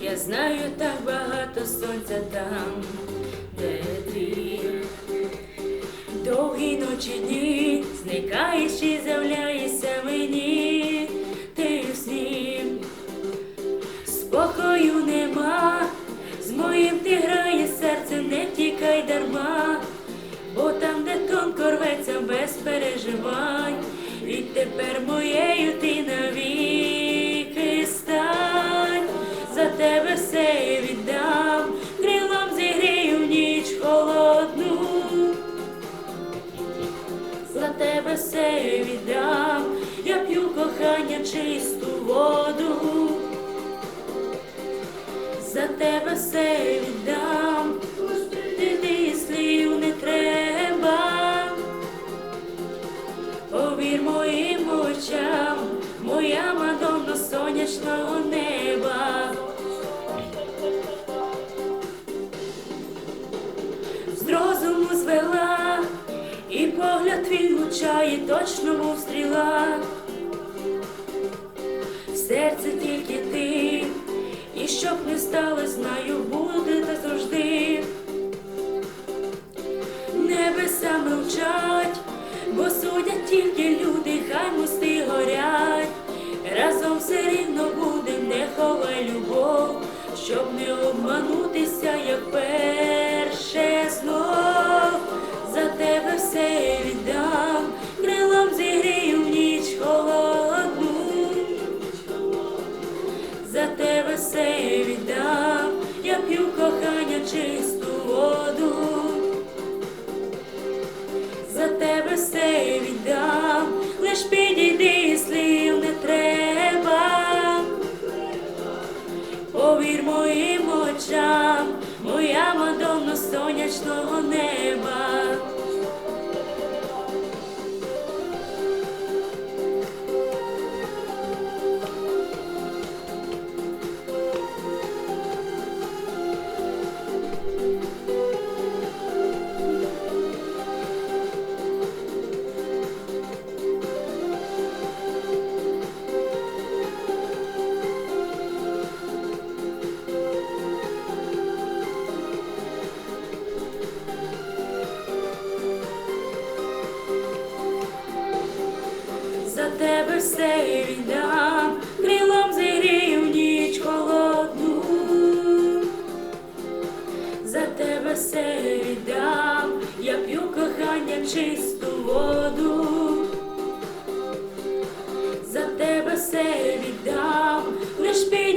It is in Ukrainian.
я знаю так багато сонця там, де ти. Довгі ночі дні зникаєш і з'являєшся мені, ти в сні. Спокою нема, з моїм ти грає серце, не тікай дарма, бо там, де тонко рветься без переживань, і тепер моєю Все віддам, я п'ю кохання чисту воду. За тебе все віддам, ти слів не треба. Повір моїм очам, моя мадонна сонячного влучає точно мов стріла. Серце тільки ти, і щоб не стало, знаю, буде та завжди. Небеса мовчать, бо судять тільки люди, хай мости горять. Разом все рівно будем, не ховай любов, щоб не обманутися, як перше знов. Кохання чисту воду. За тебе все віддам, лиш підійди, слів не треба. Повір моїм очам, моя мадонна сонячного неба. Тебе все віддам, крилом зігрію ніч холодну. За тебе все віддам, я п'ю кохання чисту воду. За тебе все віддам, лиш підійди.